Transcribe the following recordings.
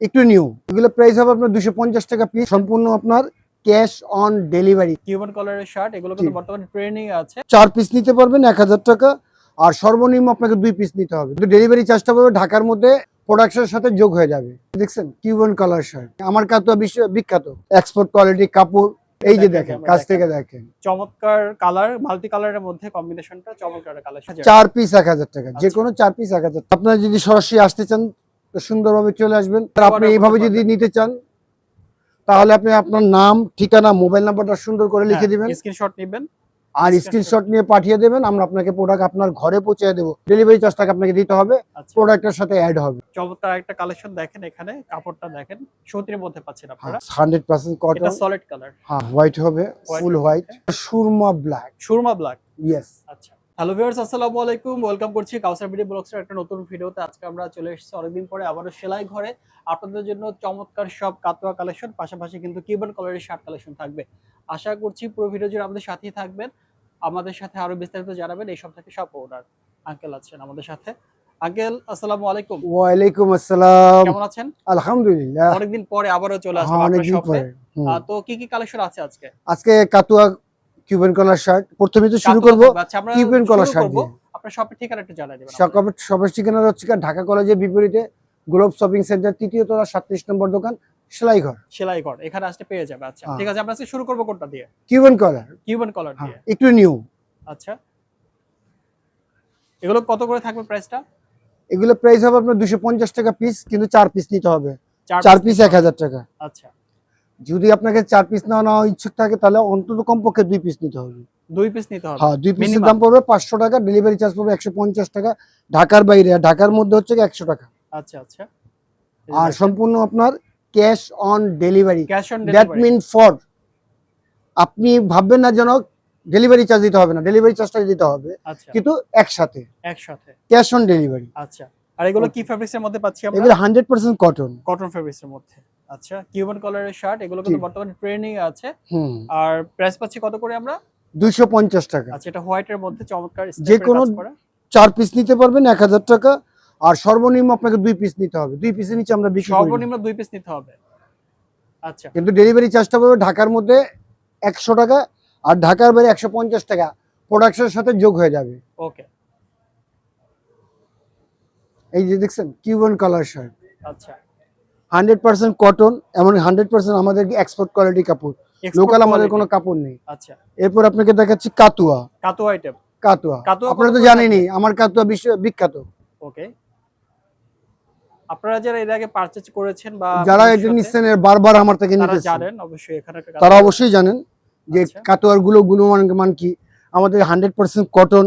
একটু নিউ এগুলো প্রাইস হবে আপনার দুশো পঞ্চাশ টাকা পিস সম্পূর্ণ আপনার ক্যাশ অন ডেলিভারি কিউবান কলারের শার্ট এগুলো কিন্তু। বর্তমানে ট্রেনিং আছে। চার পিস নিতে পারবেন এক হাজার টাকা। আর সর্বনিম্ন আপনাকে দুই পিস নিতে হবে। কিন্তু ডেলিভারি চার্জটা পাবে ঢাকার মধ্যে প্রোডাক্টের সাথে যোগ হয়ে যাবে। দেখছেন? কিউবান কালার শার্ট আমার কাতুয়া বিশ্ব বিখ্যাত। এক্সপোর্ট কোয়ালিটি কাপড়। এই যে দেখেন, কাছ থেকে দেখেন। চমৎকার কালার মাল্টি কালারের মধ্যে কম্বিনেশনটা চমৎকার কালার চার পিস এক হাজার টাকা। যে আচ্ছা। কোনো চার পিস এক হাজার আপনারা যদি সরাসরি আসতে চান তো সুন্দরভাবে চলে আসবেন। আপনি এইভাবে যদি নিতে চান তাহলে আপনি আপনার নাম ঠিকানা মোবাইল নাম্বারটা সুন্দর করে লিখে দিবেন। স্ক্রিনশট নেবেন। আর। স্ক্রিনশট নিয়ে পাঠিয়ে দেবেন আমরা আপনাকে প্রোডাক্ট আপনার ঘরে পৌঁছে দেবো। ডেলিভারি চার্জটাকে আপনাকে দিতে হবে আচ্ছা। প্রোডাক্টের সাথে অ্যাড হবে। চমৎকার একটা কালেকশন দেখেন এখানে কাপড়টা দেখেন সুতির মধ্যে পাচ্ছেন আপনারা। হান্ড্রেড পার্সেন্ট এটা সলিড কালার হ্যাঁ হোয়াইট হবে full white surma black surma black yes আচ্ছা। হ্যালো ভিউয়ার্স আসসালামু আলাইকুম। ওয়েলকাম করছি কাউসার ভিডিও ব্লগসের একটা নতুন ভিডিওতে। আজকে আমরা চলে এসেছি অনেকদিন পরে আবারও সেলাই ঘরে। আপনাদের জন্য চমৎকার সব কাতোয়া কালেকশন পাশাপাশি কিন্তু কিউবান কালারের শার্ট কালেকশন থাকবে। আশা করছি পুরো ভিডিও জুড়ে আমাদের সাথেই থাকবেন। আমাদের সাথে আরও বিস্তারিত জানাবেন এই সব থেকে সব ওনার আঙ্কেল আছেন আমাদের সাথে। আঙ্কেল আসসালামু আলাইকুম। ওয়ালাইকুম আসসালাম। কেমন আছেন? আলহামদুলিল্লাহ। অনেকদিন পরে আবারও চলে আসলাম হ্যাঁ আপনার শপে তো কি কি কালেকশন আছে আজকে? আজকে কাতুয়া কিউবেন কলার শার্ট প্রথমে তো শুরু করব। Cuban collar shirt. দিয়ে। আপনার শপের ঠিকানা একটু জানাই দেবেন আমাদের। সবার ঠিকানা হচ্ছে ঢাকা কলেজের বিপরীতে গ্লোব শপিং সেন্টার তৃতীয় তলা সাতত্রিশ নম্বর দোকান সেলাই ঘর এখানে আসতে পেয়ে যাবে। আচ্ছা হ্যাঁ। ঠিক আছে আমরা শুরু করব কোনটা দিয়ে? কিউবেন কলার। কিউবান কলার হ্যাঁ দিয়ে। একটু নিউ আচ্ছা। এগুলো কত করে থাকবে প্রাইসটা এগুলো প্রাইস হবে আপনার দুশো পঞ্চাশ টাকা পিস কিন্তু চার পিস নিতে হবে। চার পিস এক হাজার টাকা। আচ্ছা। যদি আপনাকে চার পিস নেওয়া নেওয়া ইচ্ছুক থাকে তাহলে অন্তত কমপক্ষে দুই পিস নিতে হবে। দুই পিস নিতে হবে? হ্যাঁ দুই পিসের দাম পড়বে পাঁচশো টাকা ডেলিভারি চার্জ পড়বে একশো পঞ্চাশ টাকা। ঢাকার বাইরে আর ঢাকার মধ্যে হচ্ছে একশো টাকা। আচ্ছা আচ্ছা। আর সম্পূর্ণ আপনার cash on delivery cash on that mean for আপনি ভাববেন না যেন ডেলিভারি চার্জ দিতে হবে না ডেলিভারি চার্জটা দিতে হবে আচ্ছা। কিন্তু একসাথে। একসাথে। ক্যাশ অন ডেলিভারি আচ্ছা। আর এগুলো কি ফেব্রিক্স মধ্যে পাচ্ছি আমরা? এগুলো হান্ড্রেড পার্সেন্ট কটন কটন মধ্যে। আচ্ছা কিউবান কলারের শার্ট এগুলো কিন্তু। বর্তমানে ট্রেনিং আছে। আর প্রাইস পাচ্ছি কত করে আমরা? দুইশো পঞ্চাশ টাকা। আচ্ছা এটা হোয়াইট এর মধ্যে চমৎকার যে কোনো- চার পিস নিতে পারবেন এক হাজার টাকা। আর সর্বনিম্ন আপনাকে দুই পিস নিতে হবে। দুই পিসের নিচে আমরা বিক্রি করি সর্বনিম্ন দুই পিস নিতে হবে। আচ্ছা। কিন্তু ডেলিভারি চার্জটা পাবে ঢাকার মধ্যে একশো টাকা আর ঢাকার বাইরে একশো পঞ্চাশ টাকা। প্রোডাকশনের সাথে যোগ হয়ে যাবে। ওকে এই যে দেখছেন কিউবন কালার শার্ট আচ্ছা। হান্ড্রেড পার্সেন্ট কটন এমন হান্ড্রেড পার্সেন্ট আমাদের এক্সপোর্ট কোয়ালিটি কাপড়। লোকাল আমাদের। কোনো কাপড় নেই। আচ্ছা। এরপর আপনাকে দেখাচ্ছি কাতুয়া। কাতো আইটেম কাতুয়া। কাতুয়া আপনারা তো জানেনই আমার কাতুয়া বিশ্ব বিখ্যাত। ওকে। আপনারা যারা এর আগে পারচেজ করেছেন বা যারা এটা নিচ্ছেন বারবার আমার থেকে নিতেছেন জানেন অবশ্যই এখানে তারা অবশ্যই জানেন যে আচ্ছা। কাতুয়ারগুলো গুণমান মান কি? আমাদের hundred percent cotton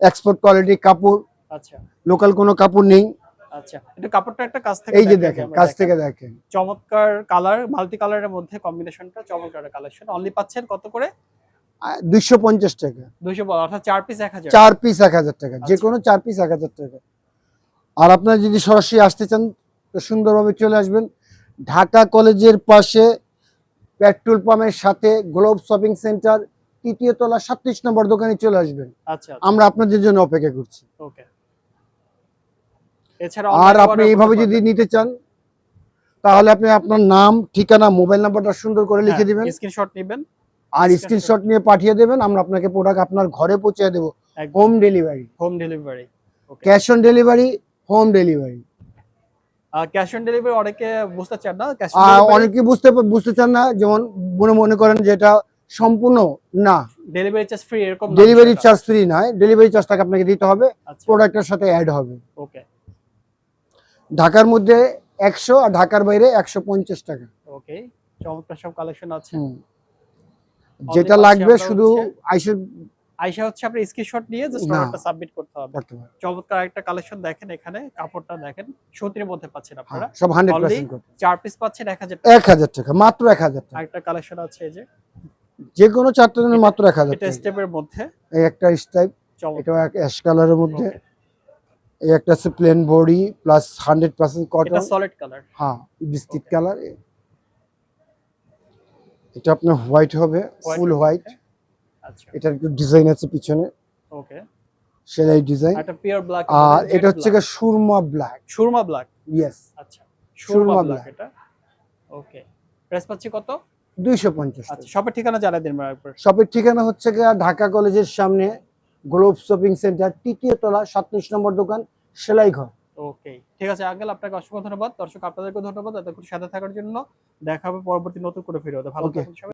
export quality কাপড়। আচ্ছা। লোকাল কোনো কাপড় নেই। আচ্ছা এটা কাপড়টা একটা কাছ থেকে এই যে দেখেন কাছ থেকে দেখেন। চমৎকার কালার মাল্টি কালারের মধ্যে কম্বিনেশনটা চমৎকার কালেকশন অনলি পাচ্ছেন কত করে? দুইশো পঞ্চাশ টাকা। দুইশো অর্থাৎ চার পিস এক হাজার। চার পিস এক হাজার টাকা যে আচ্ছা। কোনো চার পিস এক হাজার টাকা। আর আপনারা যদি সরাসরি আসতে চান তো সুন্দরভাবে চলে আসবেন। ঢাকা কলেজের পাশে পেট্রোল পাম্পের সাথে গ্লোব শপিং সেন্টার তৃতীয় তলা সাতত্রিশ নম্বর দোকানে চলে আসবেন। আচ্ছা আমরা আপনাদের জন্য অপেক্ষা করছি। ওকে আর আপনি এইভাবে যদি নিতে চান তাহলে আপনি আপনার নাম ঠিকানা মোবাইল নাম্বারটা সুন্দর করে লিখে দিবেন। পারবেন স্ক্রিনশট নেবেন। আর স্ক্রিনশট নিয়ে পাঠিয়ে দেবেন আমরা আপনাকে প্রোডাক্ট আপনার ঘরে পৌঁছে দেবো। Home delivery home delivery okay cash on delivery home delivery R cash on delivery অনেকে বুঝতে চান না অনেকে বুঝতে বুঝতে চান না যেমন মনে মনে করেন যে এটা সম্পূর্ণ না। ডেলিভারি চার্জ ফ্রি এরকম ডেলিভারি চার্জ ফ্রি নয় ডেলিভারি চার্জটাকে আপনাকে দিতে হবে আচ্ছা। প্রোডাক্টের সাথে অ্যাড হবে। ওকে ঢাকার মধ্যে একশো আর ঢাকার বাইরে একশো পঞ্চাশ টাকা। ওকে চমৎকার সব কালেকশন আছে। যেটা লাগবে শুধু আইসে আইসা হচ্ছে আপনি স্ক্রিনশট নিয়ে জাস্ট। অর্ডারটা সাবমিট করতে হবে। চমৎকার একটা কালেকশন দেখেন এখানে কাপড়টা দেখেন সুতির মধ্যে পাচ্ছেন আপনারা। হ্যাঁ, সব Only পার্সেন্ট করতে চার পিস পাচ্ছেন এক হাজার এক হাজার টাকা মাত্র এক হাজার টাকা। আরেকটা কালেকশন আছে এই যে। যে কোনো চারটে জনের মাত্র এক হাজার এটা টাকা। স্টেপের মধ্যে। এই একটা চমৎকার। এটা এক অ্যাশ কালারের মধ্যে. এই একটা আছে plain body plus hundred percent এটা কটন সলিড কালার হ্যাঁ বিস্কিট কালার এটা আপনার হোয়াইট হবে ফুল হোয়াইট আচ্ছা। এটার একটু ডিজাইন আছে পিছনে। ওকে সেলাই ডিজাইন একটা পিওর ব্ল্যাক আর এটা হচ্ছে গিয়ে surma black surma black yes আচ্ছা সুরমা ব্ল্যাক এটা। ওকে প্রাইস পাচ্ছি কত? দুইশো পঞ্চাশ আচ্ছা শপের ঠিকানা জানাই দিন একবার। শপের ঠিকানা হচ্ছে গিয়ে ঢাকা কলেজের সামনে গ্লোব শপিং সেন্টার তৃতীয় তলা সাতত্রিশ নম্বর দোকান সেলাই ঘর ওকে ঠিক আছে আঙ্কেল আপনাকে অসংখ্য ধন্যবাদ। দর্শক আপনাদেরকে ধন্যবাদ। এতক্ষণ সাথে থাকার জন্য দেখা হবে পরবর্তী নতুন করে ফিরে ভালো থাকুন সবাই।